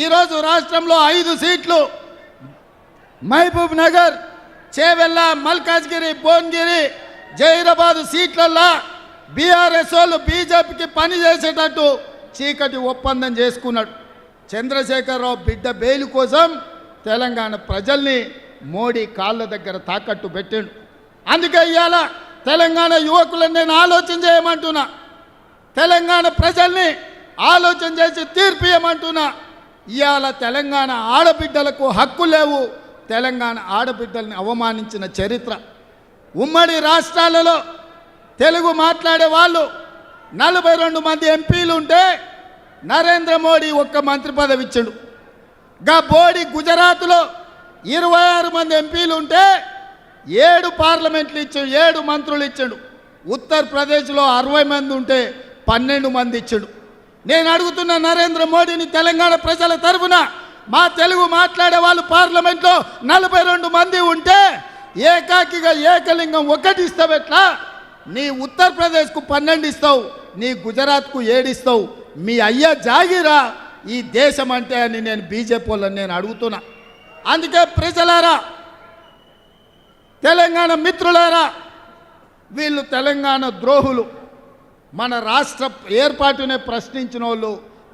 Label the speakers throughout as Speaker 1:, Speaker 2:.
Speaker 1: ఈరోజు రాష్ట్రంలో ఐదు సీట్లు. మహబూబ్ నగర్ చేవెళ్ళ మల్కాజ్గిరి భువనగిరి జైరాబాద్ సీట్లల్లో బీఆర్ఎస్ వాళ్ళు బీజేపీకి పని చేసేటట్టు చీకటి ఒప్పందం చేసుకున్నాడు. చంద్రశేఖరరావు బిడ్డ బెయిల్ కోసం తెలంగాణ ప్రజల్ని మోడీ కాళ్ళ దగ్గర తాకట్టు పెట్టాడు. అందుకే ఇవాళ తెలంగాణ యువకులను నేను ఆలోచన చేయమంటున్నా. తెలంగాణ ప్రజల్ని ఆలోచన చేసి తీర్పు ఇవ్వమంటున్నా ఇవాళ తెలంగాణ ఆడబిడ్డలకు హక్కు లేవు. తెలంగాణ ఆడబిడ్డల్ని అవమానించిన చరిత్ర. ఉమ్మడి రాష్ట్రాలలో తెలుగు మాట్లాడే వాళ్ళు నలభై రెండు మంది ఎంపీలు ఉంటే నరేంద్ర మోడీ ఒక్క మంత్రి పదవి ఇచ్చాడు గా బోడి గుజరాత్లో ఇరవై ఆరు మంది ఎంపీలు ఉంటే ఏడు పార్లమెంట్లు ఇచ్చాడు ఏడు మంత్రులు ఇచ్చాడు. ఉత్తరప్రదేశ్లో అరవై మంది ఉంటే పన్నెండు మంది ఇచ్చాడు. నేను అడుగుతున్న నరేంద్ర మోడీని తెలంగాణ ప్రజల తరఫున మా తెలుగు మాట్లాడే వాళ్ళు పార్లమెంట్లో నలభై రెండు మంది ఉంటే ఏకాకిగా ఏకలింగం ఒకటి ఇస్తావు ఎట్లా? నీ ఉత్తరప్రదేశ్కు పన్నెండు ఇస్తావు నీ గుజరాత్కు ఏడిస్తావు మీ అయ్య జాగిరా ఈ దేశం అంటే అని నేను బీజేపీ వాళ్ళని నేను అడుగుతున్నా. అందుకే ప్రజలారా తెలంగాణ మిత్రులారా వీళ్ళు తెలంగాణ ద్రోహులు. మన రాష్ట్ర ఏర్పాటునే ప్రశ్నించిన వాళ్ళు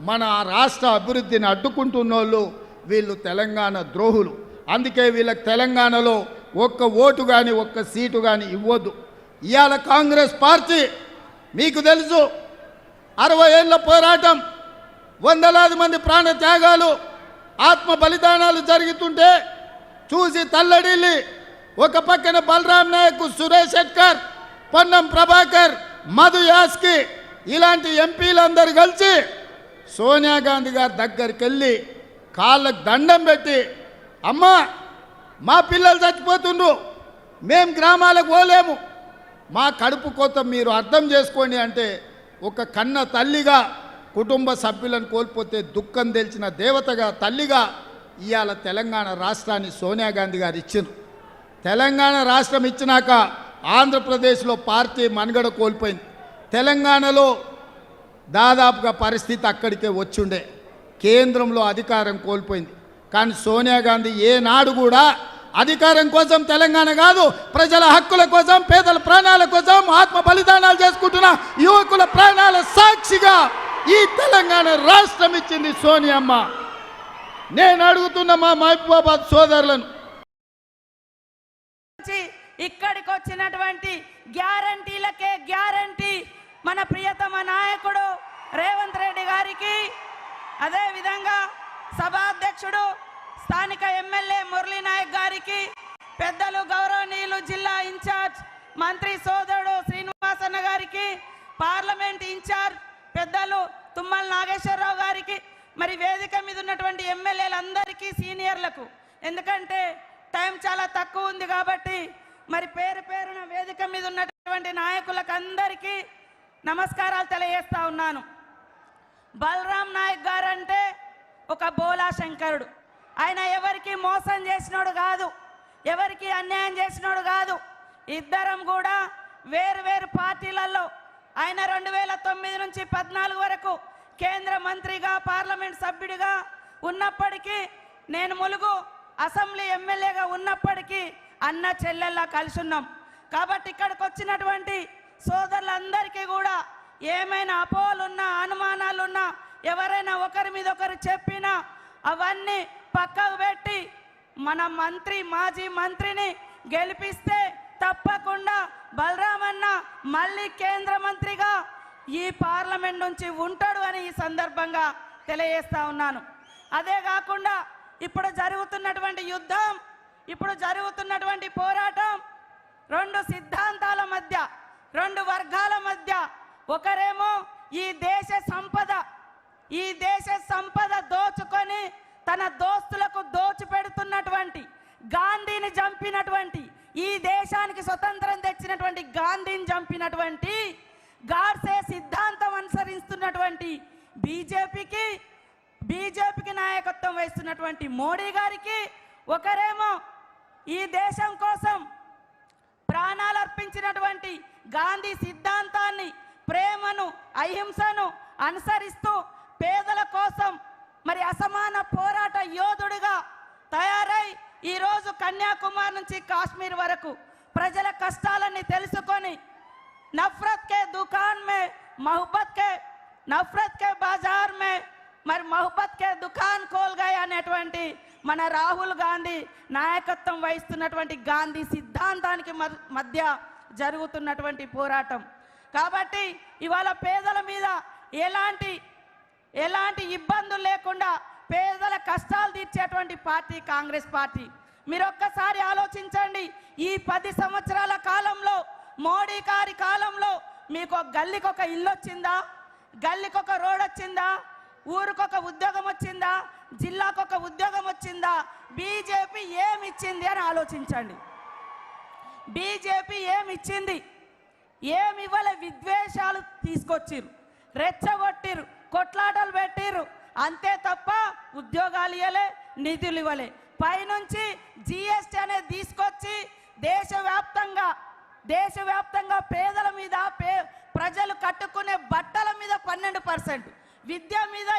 Speaker 1: మన రాష్ట్ర అభివృద్ధిని అడ్డుకుంటున్న వాళ్ళు వీళ్ళు తెలంగాణ ద్రోహులు. అందుకే వీళ్ళకి తెలంగాణలో ఒక్క ఓటు కానీ ఒక్క సీటు కానీ ఇవ్వద్దు. ఇవాళ కాంగ్రెస్ పార్టీ మీకు తెలుసు అరవై ఏళ్ళ పోరాటం వందలాది మంది ప్రాణ త్యాగాలు ఆత్మ బలిదానాలు జరుగుతుంటే చూసి తల్లడిల్లి. ఒక పక్కన బలరాం నాయక్ సురేష్ శెట్కర్ పొన్నం ప్రభాకర్ మధు యాస్కి ఇలాంటి ఎంపీలందరూ కలిసి సోనియా గాంధీ గారి దగ్గరికి వెళ్ళి కాళ్ళకు దండం పెట్టి అమ్మా మా పిల్లలు చచ్చిపోతుండ్రు మేము గ్రామాలకు పోలేము. మా కడుపు కోత మీరు అర్థం చేసుకోండి అంటే ఒక కన్న తల్లిగా కుటుంబ సభ్యులను కోల్పోతే దుఃఖం తెలిసిన దేవతగా తల్లిగా ఇవాళ తెలంగాణ రాష్ట్రాన్ని సోనియా గాంధీ గారు ఇచ్చిండ్రు. తెలంగాణ రాష్ట్రం ఇచ్చినాక ఆంధ్రప్రదేశ్లో పార్టీ మనుగడ కోల్పోయింది. తెలంగాణలో దాదాపుగా పరిస్థితి అక్కడికే వచ్చుండే. కేంద్రంలో అధికారం కోల్పోయింది. కానీ సోనియా గాంధీ ఏనాడు కూడా అధికారం కోసం తెలంగాణ కాదు ప్రజల హక్కుల కోసం పేదల ప్రాణాల కోసం ఆత్మ బలిదానాలు చేసుకుంటున్న యువకుల ప్రాణాల సాక్షిగా ఈ తెలంగాణ రాష్ట్రం ఇచ్చింది సోనియమ్మ. నేను అడుగుతున్న మా మహబూబాబాద్ సోదరులను
Speaker 2: ఇక్కడికి వచ్చినటువంటి గ్యారంటీలకే గ్యారంటీ మన ప్రియతమ నాయకుడు రేవంత్ రెడ్డి గారికి. అదేవిధంగా సభాధ్యక్షుడు స్థానిక ఎమ్మెల్యే మురళీ నాయక్ గారికి పెద్దలు గౌరవనీయులు జిల్లా ఇన్ఛార్జ్ మంత్రి సోదరుడు శ్రీనివాసన్న గారికి పార్లమెంట్ ఇన్ఛార్జ్ పెద్దలు తుమ్మల నాగేశ్వరరావు గారికి మరి వేదిక మీద ఉన్నటువంటి ఎమ్మెల్యేలందరికీ సీనియర్లకు. ఎందుకంటే టైం చాలా తక్కువ ఉంది కాబట్టి మరి పేరు పేరున వేదిక మీద ఉన్నటువంటి నాయకులకు అందరికీ నమస్కారాలు తెలియజేస్తా ఉన్నాను. బలరాం నాయక్ గారు అంటే ఒక బోలా శంకరుడు. ఆయన ఎవరికి మోసం చేసినోడు కాదు ఎవరికి అన్యాయం చేసినోడు కాదు. ఇద్దరం కూడా వేరు వేరు పార్టీలలో ఆయన రెండు వేల తొమ్మిది నుంచి పద్నాలుగు వరకు కేంద్ర మంత్రిగా పార్లమెంట్ సభ్యుడిగా ఉన్నప్పటికీ నేను ములుగు అసెంబ్లీ ఎమ్మెల్యేగా ఉన్నప్పటికీ అన్న చెల్లెల్లా కలిసి ఉన్నాం కాబట్టి ఇక్కడికి వచ్చినటువంటి సోదరులందరికీ కూడా ఏమైనా అపోహలున్నా అనుమానాలున్నా ఎవరైనా ఒకరి మీద ఒకరు చెప్పినా అవన్నీ పక్కకు పెట్టి మన మంత్రి మాజీ మంత్రిని గెలిపిస్తే తప్పకుండా బలరామన్న మళ్ళీ కేంద్ర మంత్రిగా ఈ పార్లమెంట్ నుంచి ఉంటాడు అని ఈ సందర్భంగా తెలియజేస్తా ఉన్నాను. అదే కాకుండా ఇప్పుడు జరుగుతున్నటువంటి యుద్ధం ఇప్పుడు జరుగుతున్నటువంటి పోరాటం రెండు సిద్ధాంతాల మధ్య రెండు వర్గాల మధ్య. ఒకరేమో ఈ దేశ సంపద ఈ దేశ సంపద దోచుకొని తన దోస్తులకు దోచిపెడుతున్నటువంటి గాంధీని చంపినటువంటి ఈ దేశానికి స్వతంత్రం తెచ్చినటువంటి గాంధీని చంపినటువంటి గాడ్సే సిద్ధాంతం అనుసరిస్తున్నటువంటి బీజేపీకి బీజేపీకి నాయకత్వం వహిస్తున్నటువంటి మోడీ గారికి ఒకరేమో ఈ దేశం కోసం ప్రాణాలు అర్పించినటువంటి గాంధీ సిద్ధాంతాన్ని ప్రేమను అహింసను అనుసరిస్తూ పేదల కోసం మరి అసమాన పోరాట యోధుడిగా తయారై ఈరోజు కన్యాకుమారి నుంచి కాశ్మీర్ వరకు ప్రజల కష్టాలన్నీ తెలుసుకొని నఫ్రత్ కే దుకాన్ మే మహబత్ కే నఫ్రత్ కే బజార్ మే మరి మొహబ్బత్ కే దుకాన్ కోల్ అనేటువంటి మన రాహుల్ గాంధీ నాయకత్వం వహిస్తున్నటువంటి గాంధీ సిద్ధాంతానికి మధ్య జరుగుతున్నటువంటి పోరాటం. కాబట్టి ఇవాళ పేదల మీద ఎలాంటి ఎలాంటి ఇబ్బందులు లేకుండా పేదల కష్టాలు తీర్చేటువంటి పార్టీ కాంగ్రెస్ పార్టీ. మీరు ఒక్కసారి ఆలోచించండి ఈ పది సంవత్సరాల కాలంలో మోడీ గారి కాలంలో మీకు ఒక గల్లీకి ఒక ఇల్లు వచ్చిందా గల్లీకి ఒక రోడ్ వచ్చిందా ఊరికొక ఉద్యోగం వచ్చిందా? జిల్లాకు ఒక ఉద్యోగం వచ్చిందా? బీజేపీ ఏమిచ్చింది అని ఆలోచించండి. బీజేపీ ఏమి ఇచ్చింది ఏమి ఇవ్వలే విద్వేషాలు తీసుకొచ్చిర్రు. రెచ్చగొట్టిర్రు. కొట్లాటలు పెట్టిర్రు. అంతే తప్ప ఉద్యోగాలు ఇవ్వలే నిధులు ఇవ్వలే. పైనుంచి జిఎస్టీ అనేది తీసుకొచ్చి దేశవ్యాప్తంగా దేశవ్యాప్తంగా పేదల మీద పే ప్రజలు కట్టుకునే బట్టల మీద పన్నెండు పర్సెంట్. విద్య మీద